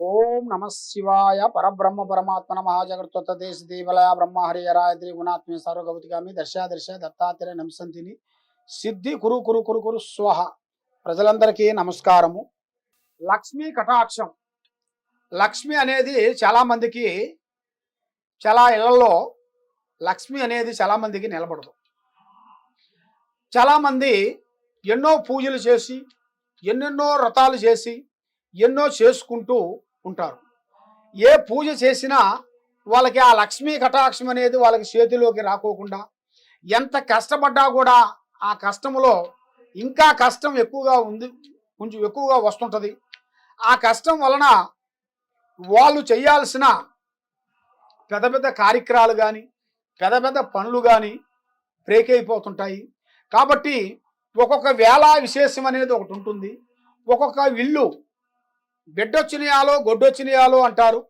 ఓం నమ శివాయ పరబ్రహ్మ పరమాత్మన మహాజగత్వ దేశ దేవలయ బ్రహ్మ హరిహరాయత్రి గుణాత్మ సర్వగౌతిగామి దర్శాదర్శ దత్తాత్రేయ నమసంతిని సిద్ధి కురు కురు కురు కురు స్వహ. ప్రజలందరికీ నమస్కారము. లక్ష్మీ కటాక్షం. లక్ష్మి అనేది చాలామందికి చాలా ఇళ్ళలో లక్ష్మి అనేది చాలామందికి నిలబడదు. చాలామంది ఎన్నో పూజలు చేసి ఎన్నెన్నో వ్రతాలు చేసి ఎన్నో చేసుకుంటూ ఉంటారు. ఏ పూజ చేసినా వాళ్ళకి ఆ లక్ష్మీ కటాక్షం అనేది వాళ్ళకి చేతిలోకి రాకోకుండా ఎంత కష్టపడ్డా కూడా ఆ కష్టంలో ఇంకా కష్టం ఎక్కువగా ఉంది కొంచెం ఎక్కువగా వస్తుంటుంది. ఆ కష్టం వలన వాళ్ళు చేయాల్సిన పెద్ద పెద్ద కార్యక్రమాలు కానీ పెద్ద పెద్ద పనులు కానీ బ్రేక్ అయిపోతుంటాయి. కాబట్టి ఒక్కొక్క వేళ విశేషం అనేది ఒకటి ఉంటుంది. ఒక్కొక్క ఇల్లు బిడ్డొచ్చినాయాలో గొడ్డొచ్చినాయాలో అంటారు.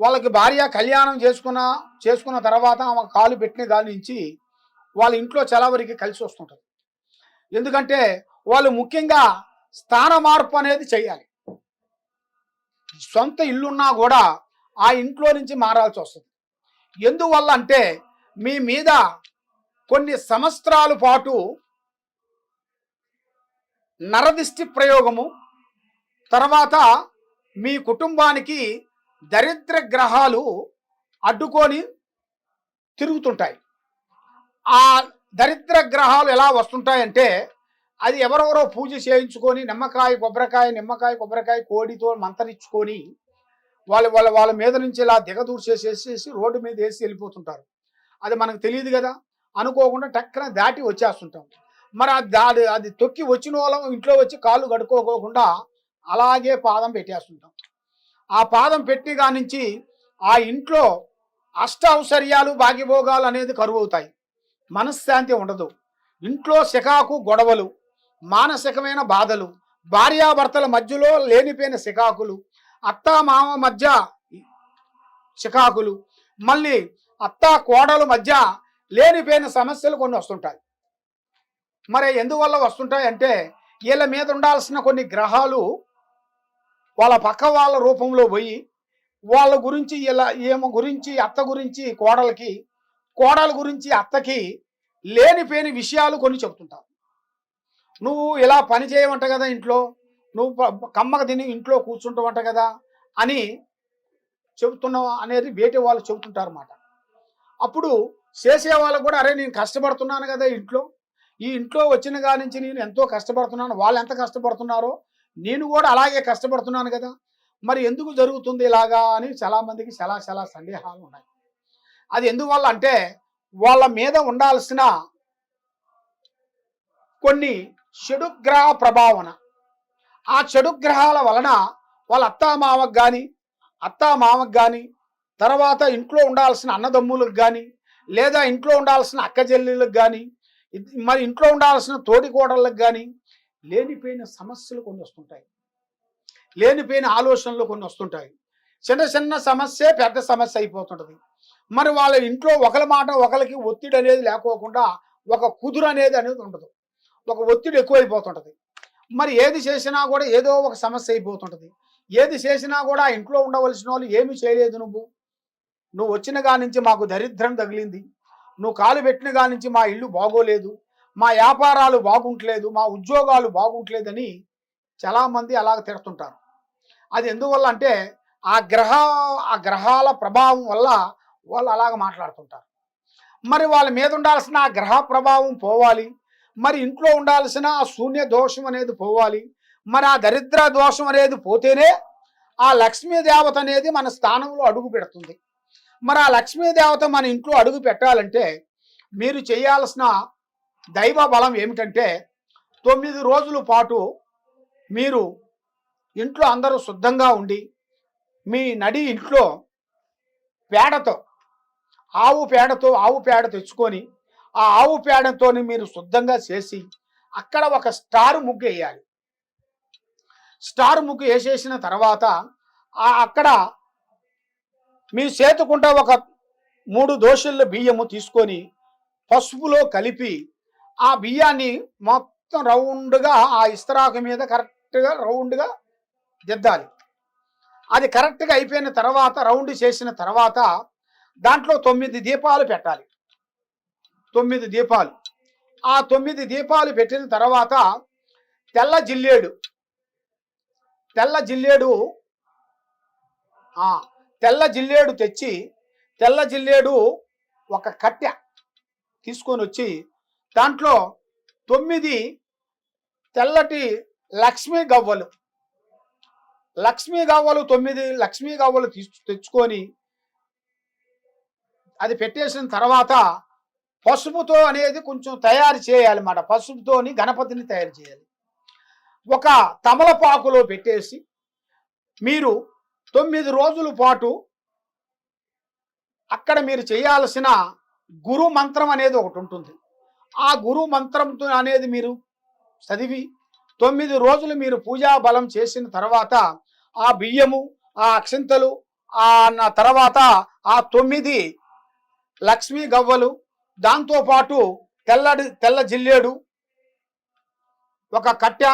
వాళ్ళకి భార్య కళ్యాణం చేసుకున్న చేసుకున్న తర్వాత ఆమె కాలు పెట్టిన దాని నుంచి వాళ్ళ ఇంట్లో చలవరికి కలిసి వస్తుంటుంది. ఎందుకంటే వాళ్ళు ముఖ్యంగా స్థాన మార్పు అనేది చేయాలి. సొంత ఇల్లున్నా కూడా ఆ ఇంట్లో నుంచి మారాల్సి వస్తుంది. ఎందువల్ల అంటే మీ మీద కొన్ని సంవత్సరాల పాటు నరదిష్టి ప్రయోగము తర్వాత మీ కుటుంబానికి దరిద్ర గ్రహాలు అడ్డుకొని తిరుగుతుంటాయి. ఆ దరిద్ర గ్రహాలు ఎలా వస్తుంటాయంటే అది ఎవరెవరో పూజ చేయించుకొని నిమ్మకాయ కొబ్బరికాయ నిమ్మకాయ కొబ్బరికాయ కోడితో మంతరించుకొని వాళ్ళ వాళ్ళ వాళ్ళ మీద నుంచి ఇలా దిగదూర్చేసేసేసి రోడ్డు మీద వేసి వెళ్ళిపోతుంటారు. అది మనకు తెలియదు కదా. అనుకోకుండా టక్కన దాటి వచ్చేస్తుంటాం. మరి అది దాడి అది తొక్కి వచ్చిన వాళ్ళం ఇంట్లో వచ్చి కాళ్ళు కడుక్కోకోకుండా అలాగే పాదం పెట్టేస్తుంటాం. ఆ పాదం పెట్టి కానించి ఆ ఇంట్లో అష్ట ఔశ్వర్యాలు భాగ్యభోగాలు అనేది కరువవుతాయి. మనశ్శాంతి ఉండదు. ఇంట్లో శకాకు గొడవలు మానసికమైన బాధలు భార్యాభర్తల మధ్యలో లేనిపోయిన శికాకులు అత్త మామ మధ్య చికాకులు మళ్ళీ అత్త కోడల మధ్య లేనిపోయిన సమస్యలు కొన్ని వస్తుంటాయి. మరి ఎందువల్ల వస్తుంటాయి అంటే వీళ్ళ మీద ఉండాల్సిన కొన్ని గ్రహాలు వాళ్ళ పక్క వాళ్ళ రూపంలో పోయి వాళ్ళ గురించి ఇలా ఏమ గురించి అత్త గురించి కోడలకి కోడల గురించి అత్తకి లేనిపోయిన విషయాలు కొన్ని చెప్తుంటారు నువ్వు ఇలా పని చేయమంట కదా ఇంట్లో నువ్వు ప- కమ్మక తిని ఇంట్లో కూర్చుంటావంట కదా అని చెబుతున్నావు అనేది వేటి వాళ్ళు చెబుతుంటారు అన్నమాట. అప్పుడు చేసే వాళ్ళకు కూడా అరే నేను కష్టపడుతున్నాను కదా ఇంట్లో ఈ ఇంట్లో వచ్చిన కాడి నుంచి నేను ఎంతో కష్టపడుతున్నాను వాళ్ళు ఎంత కష్టపడుతున్నారో నేను కూడా అలాగే కష్టపడుతున్నాను కదా. మరి ఎందుకు జరుగుతుంది ఇలాగా అని చాలామందికి చాలా చాలా సందేహాలు ఉన్నాయి. అది ఎందువల్ల అంటే వాళ్ళ మీద ఉండాల్సిన కొన్ని చెడుగ్రహ ప్రభావన. ఆ చెడుగ్రహాల వలన వాళ్ళ అత్తామామకు కానీ అత్తామామకు కానీ తర్వాత ఇంట్లో ఉండాల్సిన అన్నదమ్ములకు కానీ లేదా ఇంట్లో ఉండాల్సిన అక్క చెల్లెళ్ళకి కానీ మరి ఇంట్లో ఉండాల్సిన తోటి కానీ లేనిపోయిన సమస్యలు కొన్ని వస్తుంటాయి. లేనిపోయిన ఆలోచనలు కొన్ని వస్తుంటాయి. చిన్న చిన్న సమస్య పెద్ద సమస్య అయిపోతుంటుంది. మరి వాళ్ళ ఇంట్లో ఒకరి మాట ఒకరికి ఒత్తిడి అనేది లేకోకుండా ఒక కుదురు అనేది అనేది ఉండదు. ఒక ఒత్తిడి ఎక్కువైపోతుంటుంది. మరి ఏది చేసినా కూడా ఏదో ఒక సమస్య అయిపోతుంటుంది. ఏది చేసినా కూడా ఇంట్లో ఉండవలసిన వాళ్ళు ఏమి చేయలేదు నువ్వు. నువ్వు వచ్చిన కాడి నుంచి మాకు దరిద్రం తగిలింది. నువ్వు కాలు పెట్టిన కాడి నుంచి మా ఇల్లు బాగోలేదు. మా వ్యాపారాలు బాగుంటలేదు మా ఉద్యోగాలు బాగుంటలేదని చాలామంది అలాగ తిడుతుంటారు. అది ఎందువల్ల అంటే ఆ గ్రహ ఆ గ్రహాల ప్రభావం వల్ల వాళ్ళు అలాగ మాట్లాడుతుంటారు. మరి వాళ్ళ మీద ఉండాల్సిన ఆ గ్రహ ప్రభావం పోవాలి మరి ఇంట్లో ఉండాల్సిన ఆ శూన్య దోషం అనేది పోవాలి మరి ఆ దరిద్ర దోషం అనేది పోతేనే ఆ లక్ష్మీ దేవత అనేది మన స్థానంలో అడుగు పెడుతుంది. మరి ఆ లక్ష్మీ దేవత మన ఇంట్లో అడుగు పెట్టాలంటే మీరు చేయాల్సిన దైవ బలం ఏమిటంటే తొమ్మిది రోజుల పాటు మీరు ఇంట్లో అందరూ శుద్ధంగా ఉండి మీ నడి ఇంట్లో పేడతో ఆవు పేడతో ఆవు పేడ తెచ్చుకొని ఆ ఆవు పేడతో మీరు శుద్ధంగా చేసి అక్కడ ఒక స్టార్ ముగ్గు వేయాలి. స్టార్ ముగ్గు వేసేసిన తర్వాత అక్కడ మీ చేతుకుంట ఒక మూడు దోశల బియ్యము తీసుకొని పసుపులో కలిపి ఆ బియ్యాన్ని మొత్తం రౌండ్గా ఆ ఇస్తరాకు మీద కరెక్ట్గా రౌండ్గా దిద్దాలి. అది కరెక్ట్గా అయిపోయిన తర్వాత రౌండ్ చేసిన తర్వాత దాంట్లో తొమ్మిది దీపాలు పెట్టాలి. తొమ్మిది దీపాలు. ఆ తొమ్మిది దీపాలు పెట్టిన తర్వాత తెల్ల జిల్లేడు. తెల్ల జిల్లేడు తెల్ల జిల్లేడు తెచ్చి తెల్ల జిల్లేడు ఒక కట్టె తీసుకొని వచ్చి దాంట్లో తొమ్మిది తెల్లటి లక్ష్మీ గవ్వలు. లక్ష్మీ గవ్వలు తొమ్మిది లక్ష్మీ గవ్వలు తీసు తెచ్చుకొని అది పెట్టేసిన తర్వాత పసుపుతో అనేది కొంచెం తయారు చేయాలన్నమాట. పసుపుతోని గణపతిని తయారు చేయాలి. ఒక తమలపాకులో పెట్టేసి మీరు తొమ్మిది రోజుల పాటు అక్కడ మీరు చేయాల్సిన గురు మంత్రం అనేది ఒకటి ఉంటుంది. ఆ గురు మంత్రంతో అనేది మీరు చదివి తొమ్మిది రోజులు మీరు పూజా బలం చేసిన తర్వాత ఆ బియ్యము ఆ అక్షింతలు ఆ నా తర్వాత ఆ తొమ్మిది లక్ష్మీ గవ్వలు దాంతోపాటు తెల్లడి తెల్ల జిల్లేడు ఒక కట్టె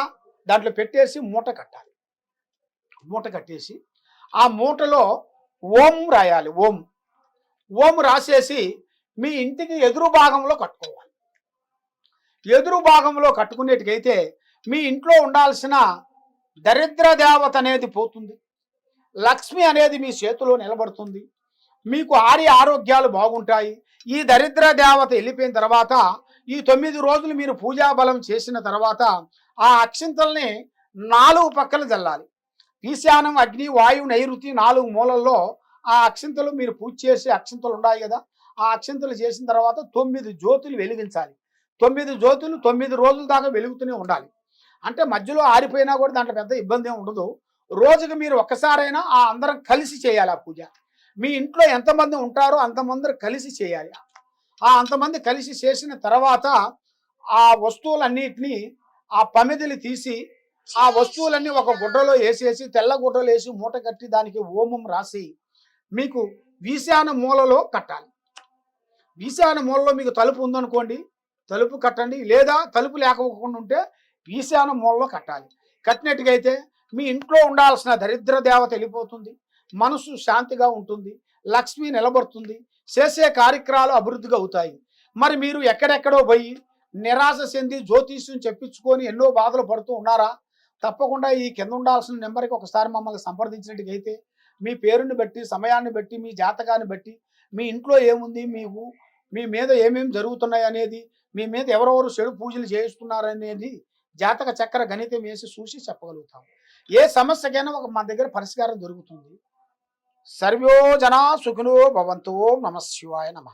దాంట్లో పెట్టేసి మూట కట్టాలి. మూట కట్టేసి ఆ మూటలో ఓం రాయాలి ఓం. ఓం రాసేసి మీ ఇంటికి ఎదురు భాగంలో కట్టుకోవాలి. ఎదురు భాగంలో కట్టుకునేటికైతే మీ ఇంట్లో ఉండాల్సిన దరిద్ర దేవత అనేది పోతుంది. లక్ష్మి అనేది మీ చేతిలో నిలబడుతుంది. మీకు ఆరి ఆరోగ్యాలు బాగుంటాయి. ఈ దరిద్ర దేవత వెళ్ళిపోయిన తర్వాత ఈ తొమ్మిది రోజులు మీరు పూజా బలం చేసిన తర్వాత ఆ అక్షింతల్ని నాలుగు పక్కలు చల్లాలి ఈశానం అగ్ని వాయువు నైరుతి నాలుగు మూలల్లో ఆ అక్షింతలు మీరు పూజ చేసే అక్షింతలు ఉన్నాయి కదా ఆ అక్షింతలు చేసిన తర్వాత తొమ్మిది జ్యోతులు వెలిగించాలి. తొమ్మిది జ్యోతులు తొమ్మిది రోజుల దాకా వెలుగుతూనే ఉండాలి. అంటే మధ్యలో ఆరిపోయినా కూడా దాంట్లో పెద్ద ఇబ్బంది ఏమి ఉండదు. రోజుకి మీరు ఒక్కసారైనా ఆ అందరం కలిసి చేయాలి ఆ పూజ. మీ ఇంట్లో ఎంతమంది ఉంటారో అంతమంది కలిసి చేయాలి. ఆ అంతమంది కలిసి చేసిన తర్వాత ఆ వస్తువులన్నిటినీ ఆ పమిదిని తీసి ఆ వస్తువులన్నీ ఒక గుడ్డలో వేసేసి తెల్ల గుడ్డలో వేసి మూట కట్టి దానికి ఓమం రాసి మీకు వీశాన మూలలో కట్టాలి. వీశాన మూలలో మీకు తలుపు ఉందనుకోండి తలుపు కట్టండి లేదా తలుపు లేకపోకుండా ఉంటే ఈశాన మూలలో కట్టాలి. కట్టినట్టుగైతే మీ ఇంట్లో ఉండాల్సిన దరిద్ర దేవత వెళ్ళిపోతుంది మనసు శాంతిగా ఉంటుంది లక్ష్మి నిలబడుతుంది చేసే కార్యక్రమాలు అభివృద్ధిగా అవుతాయి. మరి మీరు ఎక్కడెక్కడో పోయి నిరాశ చెంది జ్యోతిష్యం చెప్పించుకొని ఎన్నో బాధలు పడుతూ ఉన్నారా? తప్పకుండా ఈ కింద ఉండాల్సిన నెంబర్కి ఒకసారి మమ్మల్ని సంప్రదించినట్టుగైతే మీ పేరుని బట్టి సమయాన్ని బట్టి మీ జాతకాన్ని బట్టి మీ ఇంట్లో ఏముంది మీకు మీ మీద ఏమేమి జరుగుతున్నాయి అనేది మీ మీద ఎవరెవరు చెడు పూజలు చేయిస్తున్నారనేది జాతక చక్ర గణితం వేసి చూసి చెప్పగలుగుతాం. ఏ సమస్యకైనా ఒక మన దగ్గర పరిష్కారం దొరుకుతుంది. సర్వో జనా సుఖినో భవంతో నమ శివాయ నమ.